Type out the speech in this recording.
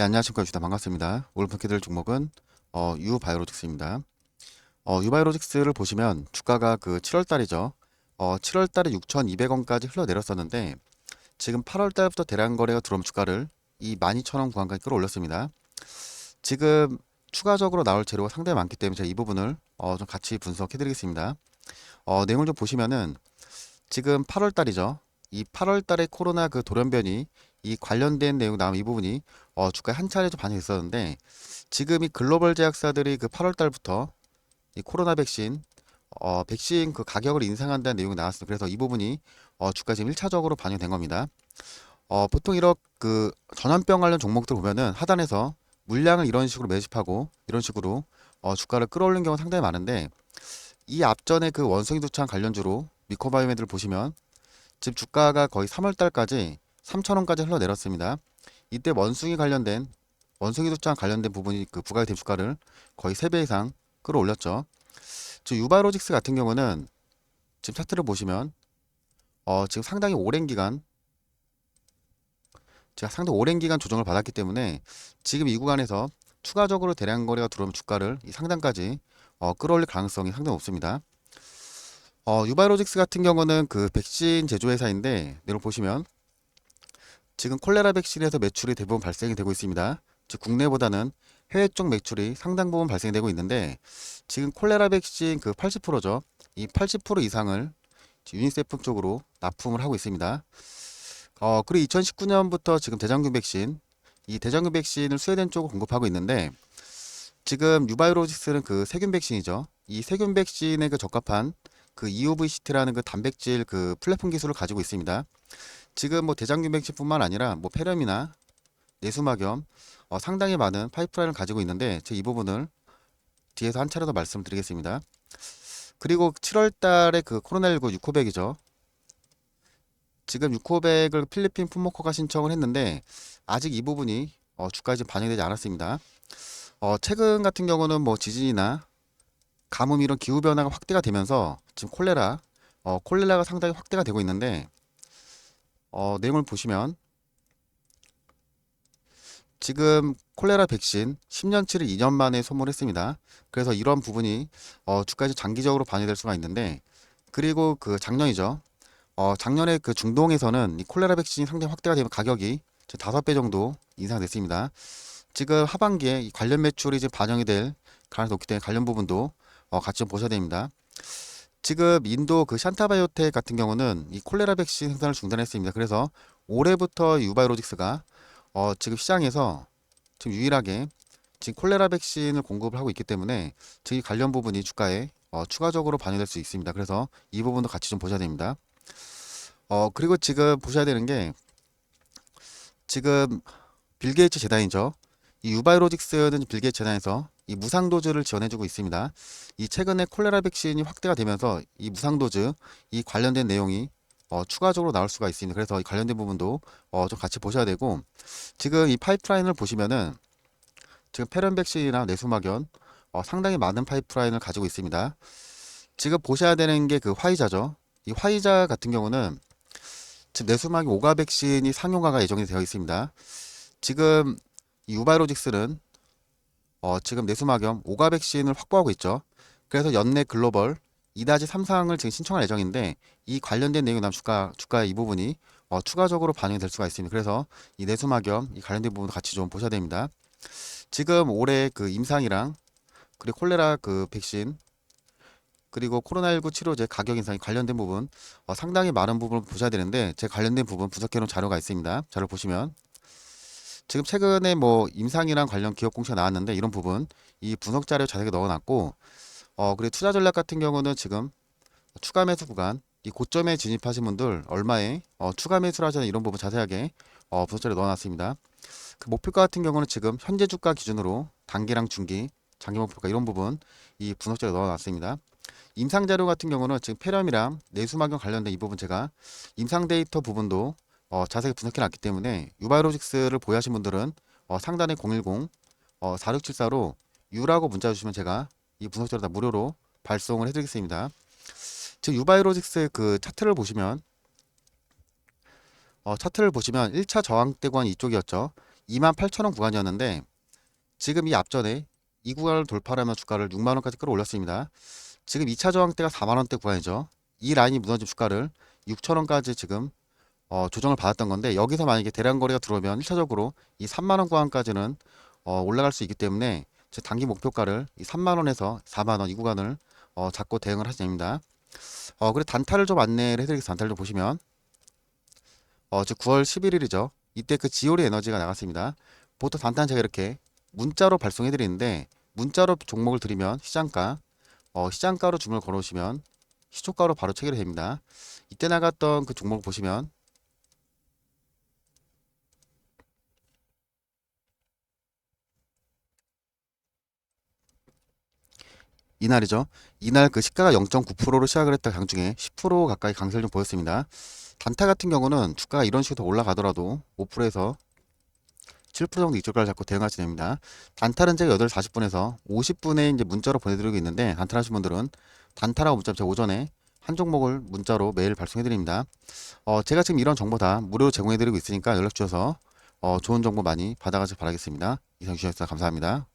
예, 안녕하십니까 주다 반갑습니다. 오늘 분석해드릴 종목은 어, 유바이오로직스입니다. 어, 유바이오로직스를 보시면 주가가 그 7월 달이죠. 어, 7월 달에 6,200원까지 흘러내렸었는데 지금 8월 달부터 대량 거래가 들어온 주가를 이 12,000원 구간까지 끌어올렸습니다. 지금 추가적으로 나올 재료가 상당히 많기 때문에 제가 이 부분을 어, 좀 같이 분석해드리겠습니다. 어, 내용을 좀 보시면은 지금 8월 달이죠. 이 8월 달에 코로나 그 돌연변이 이 관련된 내용 나온 이 부분이 어, 주가에 한 차례 좀 반영이 있었는데 지금 이 글로벌 제약사들이 그 8월 달부터 이 코로나 백신 어, 백신 그 가격을 인상한다는 내용이 나왔습니다. 그래서 이 부분이 어, 주가 지금 1차적으로 반영된 겁니다. 어, 보통 이런 그 전염병 관련 종목들 보면은 하단에서 물량을 이런 식으로 매집하고 이런 식으로 어, 주가를 끌어올리는 경우가 상당히 많은데 이 앞전에 그 원숭이 두창 관련주로 미코바이오메드를 보시면 지금 주가가 거의 3월 달까지 3,000원까지 흘러내렸습니다. 이때 원숭이 관련된 원숭이 두창 관련된 부분이 그 부가가 된 주가를 거의 3배 이상 끌어올렸죠. 저 유바로직스 같은 경우는 지금 차트를 보시면 어 지금 상당히 오랜 기간 제가 상당히 오랜 기간 조정을 받았기 때문에 지금 이 구간에서 추가적으로 대량 거래가 들어오면 주가를 이 상단까지 어, 끌어올릴 가능성이 상당히 높습니다. 어, 유바이로직스 같은 경우는 그 백신 제조회사인데 내용 보시면 지금 콜레라 백신에서 매출이 대부분 발생이 되고 있습니다. 즉 국내보다는 해외 쪽 매출이 상당 부분 발생되고 있는데 지금 콜레라 백신 그 80%죠. 이 80% 이상을 유니세프 쪽으로 납품을 하고 있습니다. 어, 그리고 2019년부터 지금 대장균 백신, 이 대장균 백신을 스웨덴 쪽으로 공급하고 있는데 지금 유바이로직스는 그 세균 백신이죠. 이 세균 백신에 그 적합한 그 EOVCT라는 그 단백질 그 플랫폼 기술을 가지고 있습니다. 지금 뭐 대장균 백신뿐만 아니라 뭐 폐렴이나 내수막염 어, 상당히 많은 파이프라인을 가지고 있는데 제이 부분을 뒤에서 한 차례 더 말씀드리겠습니다. 그리고 7월 달에 그 코로나19 유코백이죠. 지금 유코백을 필리핀 풋모커가 신청을 했는데 아직 이 부분이 어, 주가에 지금 반영되지 않았습니다. 어, 최근 같은 경우는 뭐 지진이나 가뭄 이런 기후 변화가 확대가 되면서 지금 콜레라, 어, 콜레라가 상당히 확대가 되고 있는데 어, 내용을 보시면 지금 콜레라 백신 10년치를 2년 만에 소모했습니다. 그래서 이런 부분이 어, 주가에 장기적으로 반영될 수가 있는데 그리고 그 작년이죠. 어, 작년에 그 중동에서는 이 콜레라 백신이 상당히 확대가 되면 가격이 5배 정도 인상됐습니다. 지금 하반기에 이 관련 매출이 이제 반영이 될 가능성이 높기 때문에 관련 부분도 어, 같이 좀 보셔야 됩니다. 지금 인도 그 샨타바이오텍 같은 경우는 이 콜레라 백신 생산을 중단했습니다. 그래서 올해부터 유바이로직스가 어, 지금 시장에서 지금 유일하게 지금 콜레라 백신을 공급을 하고 있기 때문에 지금 이 관련 부분이 주가에 어, 추가적으로 반영될 수 있습니다. 그래서 이 부분도 같이 좀 보셔야 됩니다. 어, 그리고 지금 보셔야 되는 게 지금 빌 게이츠 재단이죠. 이 유바이로직스는 빌 게이츠 재단에서 이 무상도즈를 지원해주고 있습니다. 이 최근에 콜레라 백신이 확대가 되면서 이 무상도즈 이 관련된 내용이 어, 추가적으로 나올 수가 있습니다. 그래서 이 관련된 부분도 어, 좀 같이 보셔야 되고 지금 이 파이프라인을 보시면은 지금 페런 백신이나 내수막연 어, 상당히 많은 파이프라인을 가지고 있습니다. 지금 보셔야 되는 게 그 화이자죠. 이 화이자 같은 경우는 지금 내수막이 오가 백신이 상용화가 예정이 되어 있습니다. 지금 이 유바이로직스는 어, 지금 내수막염 오가 백신을 확보하고 있죠. 그래서 연내 글로벌 2-3상을 지금 신청할 예정인데 이 관련된 내용이 남 주가 주가의 이 부분이 어, 추가적으로 반영이 될 수가 있습니다. 그래서 이 내수막염 이 관련된 부분도 같이 좀 보셔야 됩니다. 지금 올해 그 임상이랑 그리고 콜레라 그 백신 그리고 코로나19 치료제 가격 인상이 관련된 부분 어, 상당히 많은 부분을 보셔야 되는데 제 관련된 부분 분석해 놓은 자료가 있습니다. 자료 보시면 지금 최근에 뭐 임상이랑 관련 기업 공시가 나왔는데 이런 부분 이 분석 자료 자세하게 넣어놨고 어 그리고 투자 전략 같은 경우는 지금 추가 매수 구간 이 고점에 진입하신 분들 얼마에 어, 추가 매수를 하자는 이런 부분 자세하게 어, 분석 자료 넣어놨습니다. 그 목표가 같은 경우는 지금 현재 주가 기준으로 단기랑 중기 장기 목표가 이런 부분 이 분석 자료 넣어놨습니다. 임상 자료 같은 경우는 지금 폐렴이랑 내수막염 관련된 이 부분 제가 임상 데이터 부분도 어, 자세히 분석해 놨기 때문에 유바이로직스를 보유하신 분들은 어, 상단에 010 어, 4674로 유라고 문자 주시면 제가 이 분석 자료 다 무료로 발송을 해드리겠습니다. 지금 유바이로직스 그 차트를 보시면 어, 차트를 보시면 1차 저항대 구간 이쪽이었죠. 28,000원 구간이었는데 지금 이 앞전에 이 구간을 돌파하면 주가를 6만 원까지 끌어올렸습니다. 지금 2차 저항대가 4만 원대 구간이죠. 이 라인이 무너진 주가를 6천 원까지 지금 어, 조정을 받았던 건데 여기서 만약에 대량 거래가 들어오면 1차적으로 이 3만 원 구간까지는 어, 올라갈 수 있기 때문에 제 단기 목표가를 이 3만 원에서 4만 원 이 구간을 어, 잡고 대응을 하시면 됩니다. 어, 그리고 단타를 좀 안내를 해드리겠습니다. 단타를 좀 보시면 어, 즉 9월 11일이죠. 이때 그 지오리 에너지가 나갔습니다. 보통 단타는 제가 이렇게 문자로 발송해 드리는데 문자로 종목을 드리면 시장가 어, 시장가로 주문을 걸어오시면 시초가로 바로 체결이 됩니다. 이때 나갔던 그 종목을 보시면 이날이죠. 이날 그 시가가 0.9%로 시작을 했다 강중에 10% 가까이 강세를 좀 보였습니다. 단타 같은 경우는 주가가 이런 식으로 더 올라가더라도 5%에서 7% 정도 이쪽까지 잡고 대응하시면 됩니다. 단타는 제가 8시 40분에서 50분에 이제 문자로 보내드리고 있는데 단타 하신 분들은 단타라고 문자 제가 오전에 한 종목을 문자로 매일 발송해드립니다. 어, 제가 지금 이런 정보 다 무료로 제공해드리고 있으니까 연락 주셔서 어, 좋은 정보 많이 받아가시기 바라겠습니다. 이상 주셔서 감사합니다.